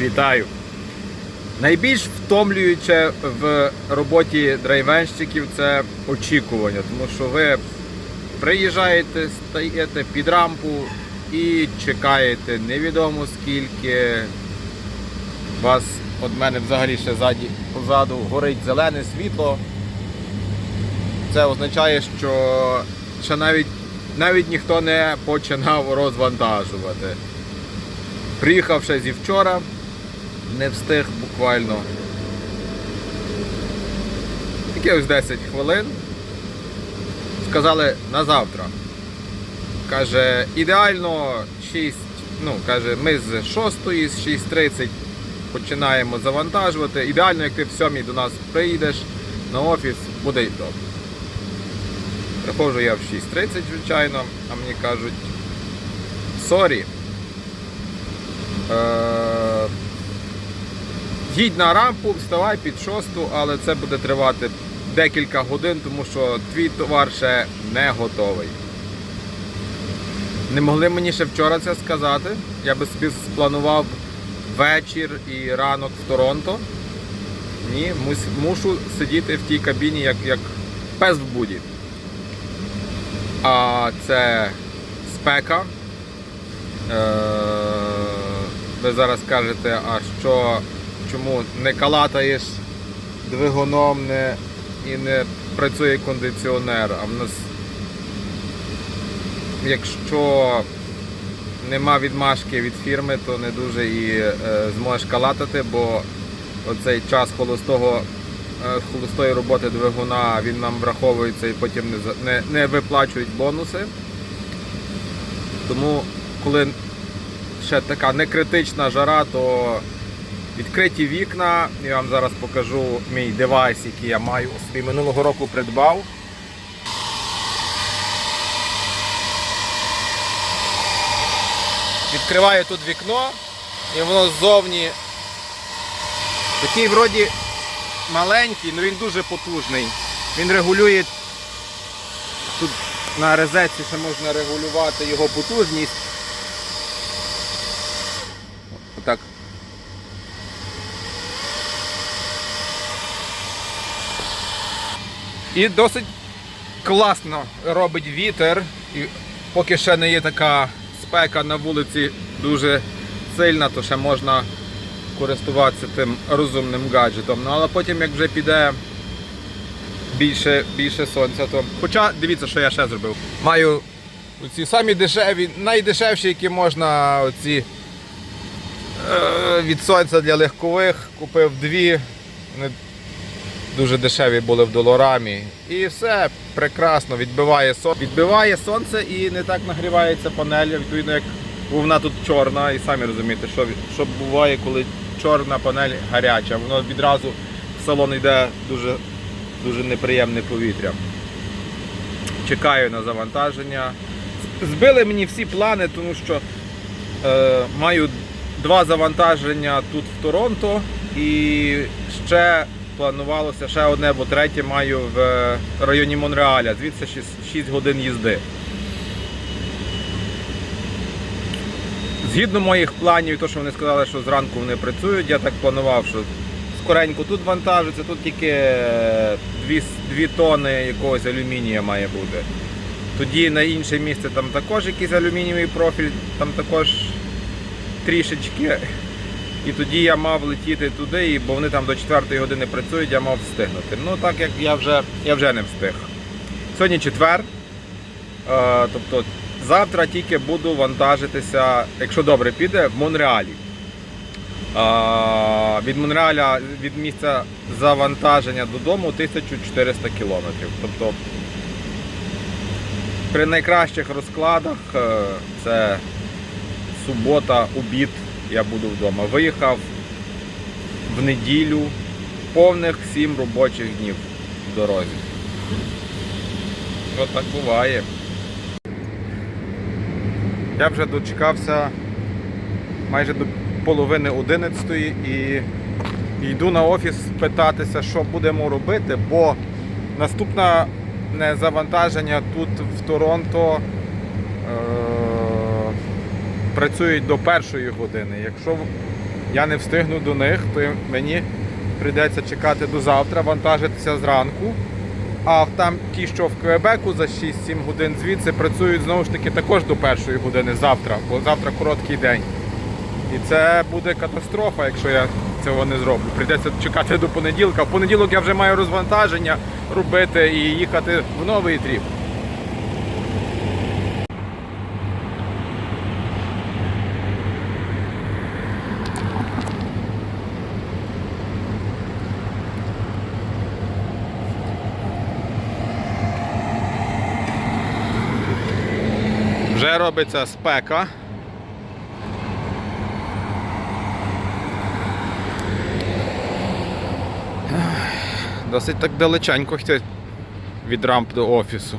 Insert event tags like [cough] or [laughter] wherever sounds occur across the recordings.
Вітаю! Найбільш втомлююче в роботі драйвенщиків це очікування, тому що ви приїжджаєте, стаєте під рампу і чекаєте невідомо скільки. Вас от мене взагалі ще ззаді, позаду горить зелене світло. Це означає, що ще навіть, навіть ніхто не починав розвантажувати. Приїхав ще зі вчора, не встиг буквально. Якихось 10 хвилин. Сказали на завтра. Каже, ідеально 6, ну, каже, ми з 6, з 6.30 починаємо завантажувати. Ідеально, як ти в 7 до нас приїдеш на офіс, буде й добре. Приходжу я в 6.30, звичайно, а мені кажуть, сорі. Е, Їдь на рампу, вставай під шосту, але це буде тривати декілька годин, тому що твій товар ще не готовий. Не могли мені ще вчора це сказати. Я би собі спланував вечір і ранок в Торонто. Ні, мушу сидіти в тій кабіні, як, як пес в буді. А це спека. Е, ви зараз кажете, а що, чому не калатаєш двигуном не, і не працює кондиціонер, а в нас, якщо нема відмашки від фірми, то не дуже і е, зможеш калатати, бо оцей час холостого, е, холостої роботи двигуна він нам враховується і потім не, не, не виплачують бонуси. Тому коли ще така некритична жара, то відкриті вікна. Я вам зараз покажу мій девайс, який я маю собі минулого року придбав. Відкриваю тут вікно і воно ззовні такий вроді маленький, але він дуже потужний. Він регулює тут на розетці ще можна регулювати його потужність. І досить класно робить вітер. І поки ще не є така спека на вулиці дуже сильна, то ще можна користуватися тим розумним гаджетом. Ну але потім, як вже піде більше, більше сонця, то. Хоча дивіться, що я ще зробив. Маю ці самі дешеві, найдешевші, які можна оці е, від сонця для легкових. Купив дві. Дуже дешеві були в доларамі. І все прекрасно, відбиває сонце. Відбиває сонце і не так нагрівається панель, відповідно, як вона тут чорна, і самі розумієте, що, що буває, коли чорна панель гаряча. Воно відразу в салон йде дуже, дуже неприємне повітря. Чекаю на завантаження. Збили мені всі плани, тому що е, маю два завантаження тут в Торонто і ще планувалося ще одне, бо третє маю в районі Монреаля, звідси 6, 6 годин їзди. Згідно моїх планів, то що вони сказали, що зранку вони працюють, я так планував, що скоренько тут вантажиться, тут тільки 2, 2 тони якогось алюмінія має бути. Тоді на інше місце там також якийсь алюмінієвий профіль, там також трішечки. І тоді я мав летіти туди, бо вони там до 4 години працюють, я мав встигнути. Ну так як я вже, я вже не встиг. Сьогодні четвер. Е, тобто завтра тільки буду вантажитися, якщо добре піде, в Монреалі. Е, від Монреаля, від місця завантаження додому 1400 кілометрів. Тобто при найкращих розкладах е, це субота, обід, я буду вдома. Виїхав в неділю повних 7 робочих днів в дорозі. От так буває. Я вже дочекався майже до половини 11 і йду на офіс питатися, що будемо робити, бо наступне завантаження тут в Торонто працюють до першої години. Якщо я не встигну до них, то мені прийдеться чекати до завтра, вантажитися зранку. А там ті, що в Квебеку за 6-7 годин звідси працюють знову ж таки також до першої години завтра, бо завтра короткий день. І це буде катастрофа, якщо я цього не зроблю. Прийдеться чекати до понеділка. В понеділок я вже маю розвантаження робити і їхати в новий тріп. Вже робиться спека. Досить так далеченько йти від рамп до офісу.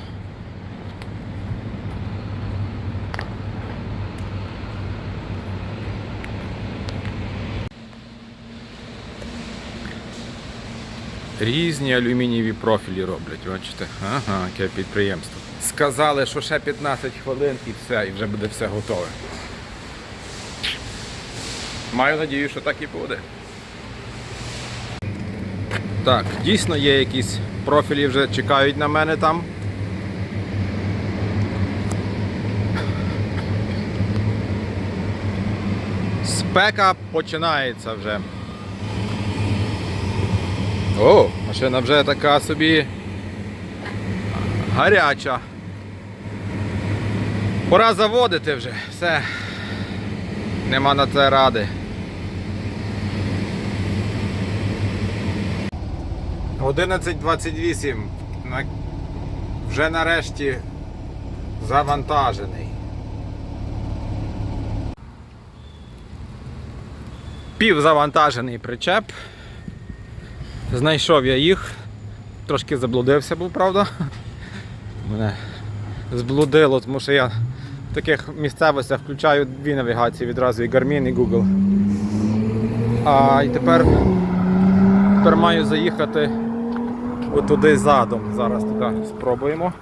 Різні алюмінієві профілі роблять, бачите? Ага, яке підприємство. Сказали, що ще 15 хвилин і все, і вже буде все готове. Маю надію, що так і буде. Так, дійсно є якісь профілі вже чекають на мене там. Спека починається вже. О, машина вже така собі гаряча. Пора заводити вже, все. Нема на це ради. 11.28. На- Вже нарешті завантажений. Півзавантажений причеп. Знайшов я їх. Трошки заблудився був, правда? Мене зблудило, тому що я в таких місцевостях включаю дві навігації відразу і Garmin, і Google. А і тепер, тепер маю заїхати отуди задом. Зараз туди спробуємо.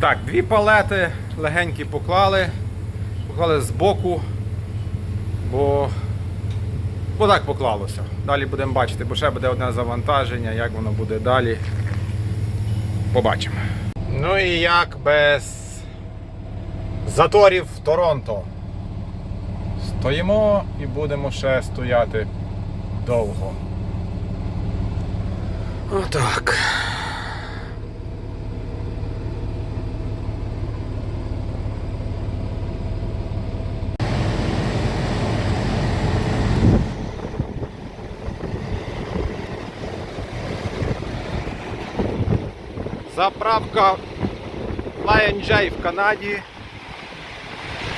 Так, дві палети легенькі поклали. Поклали збоку, бо, бо так поклалося. Далі будемо бачити, бо ще буде одне завантаження, як воно буде далі. Побачимо. Ну і як без заторів в Торонто. Стоїмо і будемо ще стояти довго. Отак. Заправка Lion J в Канаді.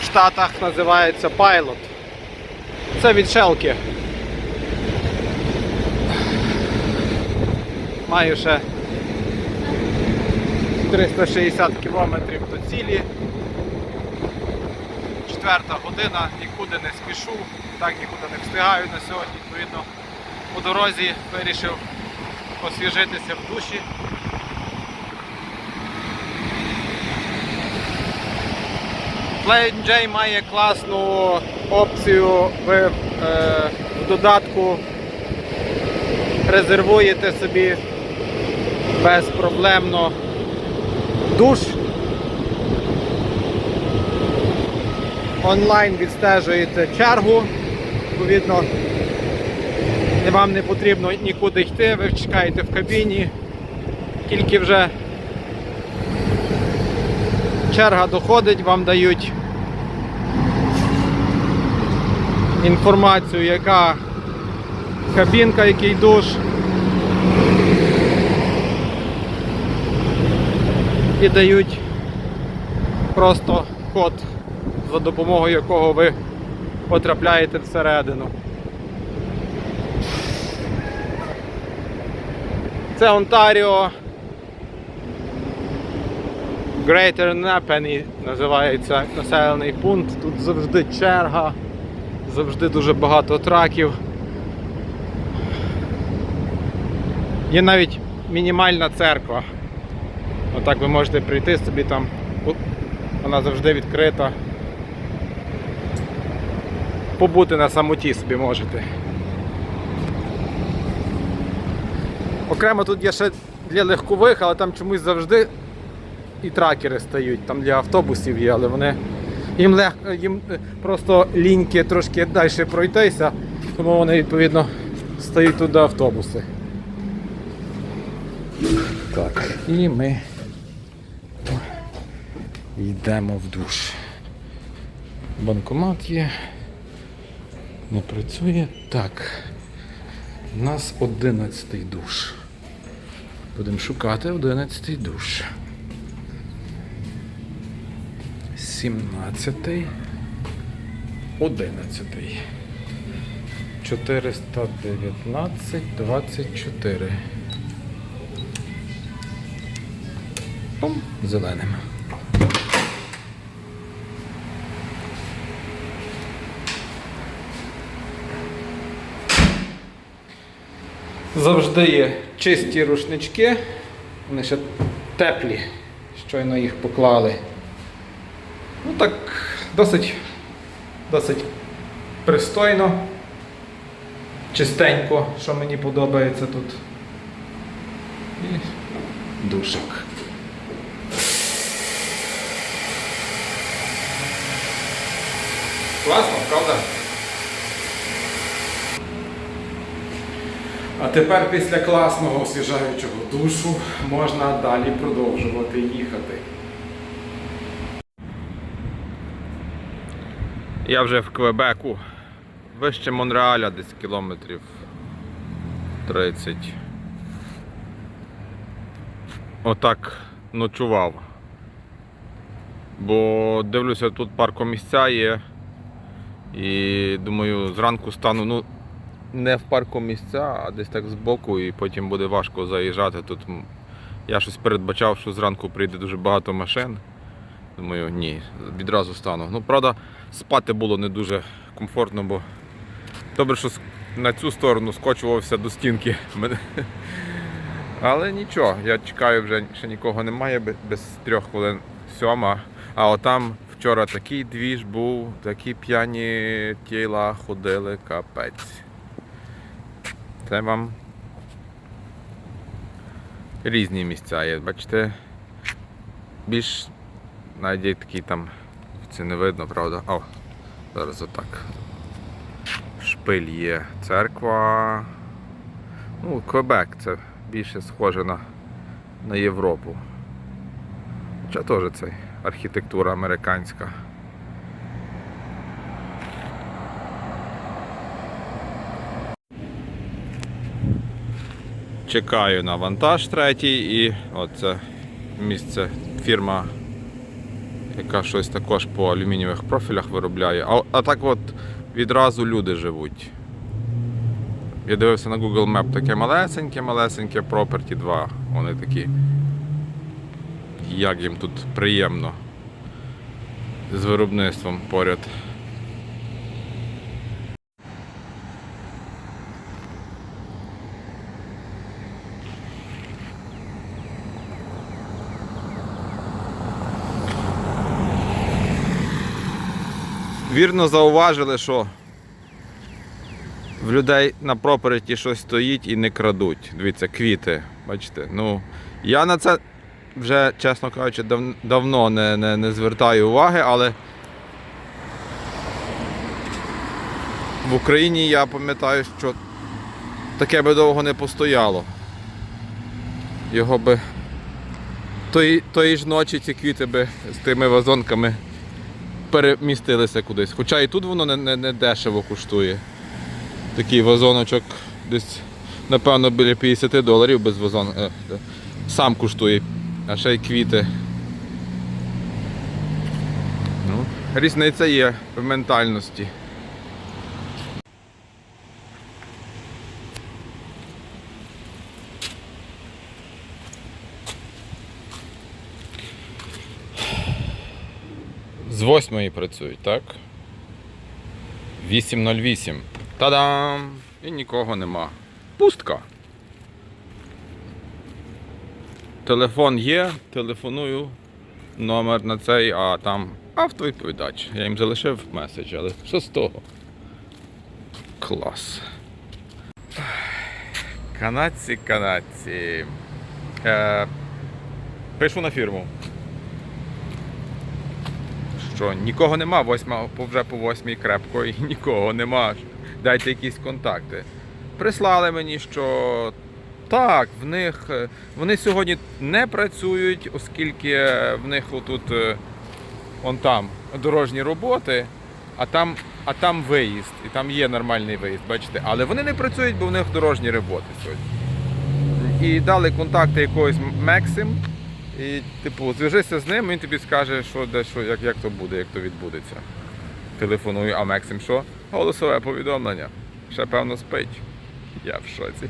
В Штатах називається Pilot. Це від Шелки. Маю ще 360 кілометрів до цілі. Четверта година, нікуди не спішу, так нікуди не встигаю на сьогодні, відповідно, по дорозі вирішив освіжитися в душі. Play J має класну опцію, ви е, в додатку резервуєте собі безпроблемно душ. Онлайн відстежуєте чергу, відповідно, вам не потрібно нікуди йти, ви чекаєте в кабіні, тільки вже черга доходить, вам дають інформацію, яка кабінка, який душ. І дають просто код, за допомогою якого ви потрапляєте всередину. Це Онтаріо. Greater Napanee називається населений пункт. Тут завжди черга, завжди дуже багато траків. Є навіть мінімальна церква. Отак ви можете прийти собі там. Вона завжди відкрита. Побути на самоті собі можете. Окремо тут є ще для легкових, але там чомусь завжди і тракери стають. Там для автобусів є, але вони їм легко, їм е, просто ліньки трошки далі пройтися, тому вони відповідно стають тут до автобуси. Так, і ми йдемо в душ. Банкомат є. Не працює. Так. У нас 11 душ. Будемо шукати 11 душ. 17. 11. 419, 24. Пум, зеленим. Завжди є чисті рушнички. Вони ще теплі. Щойно їх поклали. Ну так, досить, досить пристойно. Чистенько, що мені подобається тут. І душик. Класно, правда? А тепер після класного освіжаючого душу можна далі продовжувати їхати. Я вже в Квебеку. Вище Монреаля десь кілометрів 30. Отак ночував. Бо дивлюся, тут паркомісця є. І думаю, зранку стану, ну, не в паркомісця, а десь так збоку, і потім буде важко заїжджати. Тут я щось передбачав, що зранку прийде дуже багато машин. Думаю, ні, відразу стану. Ну, правда, спати було не дуже комфортно, бо добре, що на цю сторону скочувався до стінки. [laughs] Але нічого, я чекаю, вже ще нікого немає, без трьох хвилин сьома. А отам вчора такий двіж був, такі п'яні тіла ходили, капець. Це вам різні місця є, бачите, більш навіть є такі там, це не видно, правда? О, зараз отак. Шпиль є церква. Ну, Квебек це більше схоже на, на Європу. Хоча теж це архітектура американська. Чекаю на вантаж третій і оце місце фірма, яка щось також по алюмінієвих профілях виробляє. А, а так от відразу люди живуть. Я дивився на Google Map таке малесеньке, малесеньке Property 2. Вони такі. Як їм тут приємно з виробництвом поряд. Вірно зауважили, що в людей на проперті щось стоїть і не крадуть. Дивіться, квіти. Бачите? Ну, я на це вже, чесно кажучи, дав- давно не, не, не звертаю уваги, але в Україні я пам'ятаю, що таке би довго не постояло. Його би тої, тої ж ночі ці квіти би з тими вазонками перемістилися кудись. Хоча і тут воно не, не, не дешево коштує. Такий вазоночок десь, напевно, біля 50 доларів без вазон. е, е, сам коштує. А ще й квіти. Ну, різниця є в ментальності. З восьмої працюють, так? 8.08. Та-дам! І нікого нема. Пустка. Телефон є, телефоную. Номер на цей, а там автовідповідач. Я їм залишив меседж, але що з того? Клас. Канадці, канадці. Е, пишу на фірму. Що нікого нема, восьма, вже по восьмій крепко і [laughs] нікого нема. Дайте якісь контакти. Прислали мені, що так, в них е, вони сьогодні не працюють, оскільки в них отут е, он там дорожні роботи, а там, а там виїзд, і там є нормальний виїзд, бачите. Але вони не працюють, бо в них дорожні роботи сьогодні. І дали контакти якогось Максим. І, типу, зв'яжися з ним, він тобі скаже, що де, що, як, як то буде, як то відбудеться. Телефоную, а Максим що? Голосове повідомлення. Ще певно спить. Я в шоці.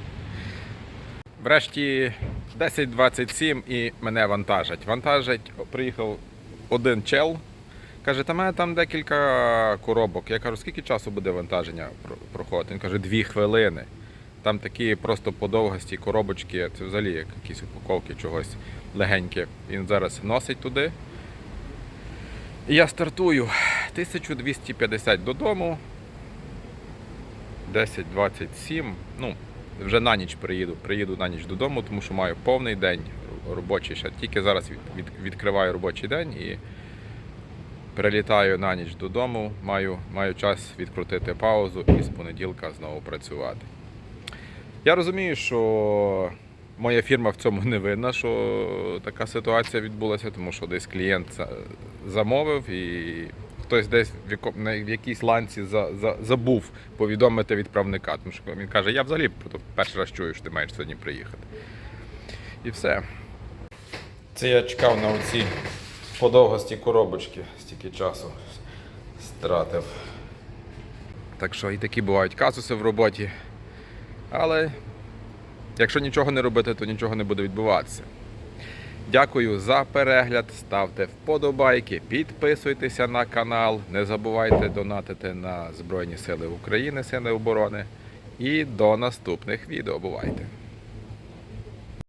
Врешті 10.27 і мене вантажать. Вантажать, приїхав один чел. Каже, та мене там декілька коробок. Я кажу, скільки часу буде вантаження проходити? Він каже, дві хвилини. Там такі просто подовгості коробочки, це взагалі як якісь упаковки чогось легеньке. Він зараз носить туди. І я стартую 1250 додому. 10.27. Ну, вже на ніч приїду. Приїду на ніч додому, тому що маю повний день робочий. Ще тільки зараз від, від, відкриваю робочий день і прилітаю на ніч додому. Маю, маю час відкрутити паузу і з понеділка знову працювати. Я розумію, що моя фірма в цьому не винна, що така ситуація відбулася, тому що десь клієнт замовив і хтось десь в, якійсь ланці за, за, забув повідомити відправника. Тому що він каже, я взагалі перший раз чую, що ти маєш сьогодні приїхати. І все. Це я чекав на оці подовгості коробочки, стільки часу стратив. Так що і такі бувають казуси в роботі. Але якщо нічого не робити, то нічого не буде відбуватися. Дякую за перегляд. Ставте вподобайки, підписуйтеся на канал. Не забувайте донатити на Збройні Сили України, Сили оборони. І до наступних відео. Бувайте!